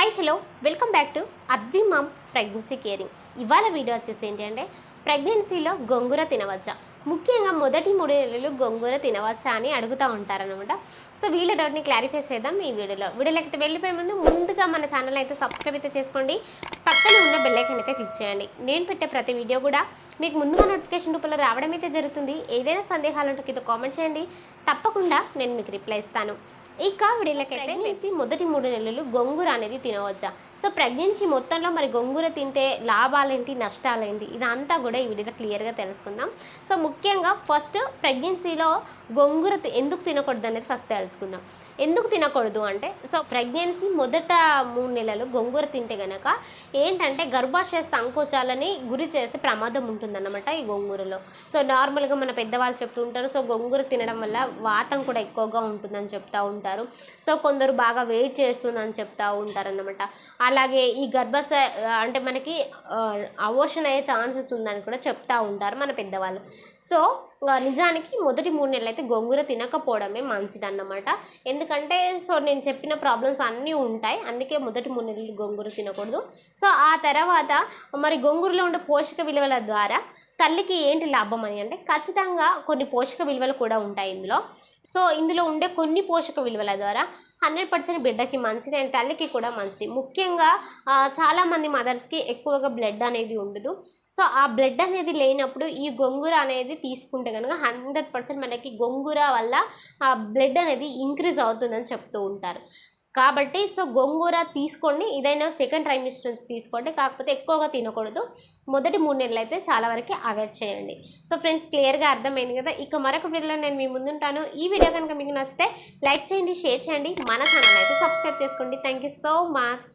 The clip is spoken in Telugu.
Hello welcome back to Advi mom pregnancy caring ఇవాళ వీడియో వచ్చేసి ఏంటి అంటే ప్రెగ్నెన్సీలో గొంగూర తినవచ్చా? ముఖ్యంగా మొదటి మూడు నెలలు గొంగూర తినవచ్చా అని అడుగుతూ ఉంటారనమాట సో వీళ్ళ డౌట్ని క్లారిఫై చేద్దాం ఈ వీడియోలో. వీడియోలోకి వెళ్ళిపోయే ముందు ముందుగా మన ఛానల్ అయితే సబ్స్క్రైబ్ అయితే చేసుకోండి. పక్కన ఉన్న బెల్లైకన్ అయితే క్లిక్ చేయండి. నేను పెట్టే ప్రతి వీడియో కూడా మీకు ముందుగా నోటిఫికేషన్ రూపంలో రావడం అయితే జరుగుతుంది. ఏదైనా సందేహాలు ఉంటే కామెంట్ చేయండి. తప్పకుండా నేను మీకు రిప్లై ఇస్తాను. ఇక వీళ్ళకైతే ప్రెగ్నెన్సీ మొదటి మూడు నెలలు గొంగూర అనేది తినవచ్చా? సో ప్రెగ్నెన్సీ మొత్తంలో మరి గొంగూర తింటే లాభాలేంటి నష్టాలేంటి? ఇదంతా కూడా ఈ వీడియోలో క్లియర్గా తెలుసుకుందాం. సో ముఖ్యంగా ఫస్ట్ ప్రెగ్నెన్సీలో గొంగూర ఎందుకు తినకూడదు అనేది ఫస్ట్ తెలుసుకుందాం ఎందుకు తినకూడదు అంటే సో ప్రెగ్నెన్సీ మొదట మూడు నెలలు గొంగూర తింటే గనక ఏంటంటే గర్భాశయ సంకోచాలని గురి చేసే ప్రమాదం ఉంటుందన్నమాట ఈ గొంగూరలో. సో నార్మల్గా మన పెద్దవాళ్ళు చెప్తూ ఉంటారు సో గొంగూర తినడం వల్ల వాతం కూడా ఎక్కువగా ఉంటుందని చెప్తూ ఉంటారు. సో కొందరు బాగా వెయిట్ చేస్తుందని చెప్తూ ఉంటారన్నమాట. అలాగే ఈ గర్భాశయ అంటే మనకి అవోషన్ అయ్యే ఛాన్సెస్ ఉందని కూడా చెప్తూ ఉంటారు మన పెద్దవాళ్ళు. సో నిజానికి మొదటి మూడు నెలలు అయితే గోంగూర తినకపోవడమే మంచిదన్నమాట. ఎందుకంటే సో నేను చెప్పిన ప్రాబ్లమ్స్ అన్నీ ఉంటాయి. అందుకే మొదటి మూడు నెలలు గోంగూర తినకూడదు. సో ఆ తర్వాత మరి గొంగూరలో ఉండే పోషక విలువల ద్వారా తల్లికి ఏంటి లాభం అని అంటే ఖచ్చితంగా కొన్ని పోషక విలువలు కూడా ఉంటాయి ఇందులో. సో ఇందులో ఉండే కొన్ని పోషక విలువల ద్వారా హండ్రెడ్ పర్సెంట్ బిడ్డకి మంచిది అండ్ తల్లికి కూడా మంచిది. ముఖ్యంగా చాలామంది మదర్స్కి ఎక్కువగా బ్లడ్ అనేది ఉండదు. సో ఆ బ్లడ్ అనేది లేనప్పుడు ఈ గొంగూర అనేది తీసుకుంటే కనుక హండ్రెడ్ పర్సెంట్ మనకి గొంగూర వల్ల ఆ బ్లడ్ అనేది ఇంక్రీజ్ అవుతుందని చెప్తూ ఉంటారు. కాబట్టి సో గొంగూర తీసుకోండి. ఇదైనా సెకండ్ ట్రైమిస్టర్ నుంచి తీసుకోండి. కాకపోతే ఎక్కువగా తినకూడదు. మొదటి మూడు నెలలు అయితే చాలా వరకు అవాయిడ్ చేయండి. సో ఫ్రెండ్స్ క్లియర్గా అర్థమైంది కదా? ఇక మరొక వీడియోలో నేను మీ ముందుంటాను. ఈ వీడియో కనుక మీకు నచ్చితే లైక్ చేయండి షేర్ చేయండి. మన ఛానల్ అయితే సబ్స్క్రైబ్ చేసుకోండి. Thank you so much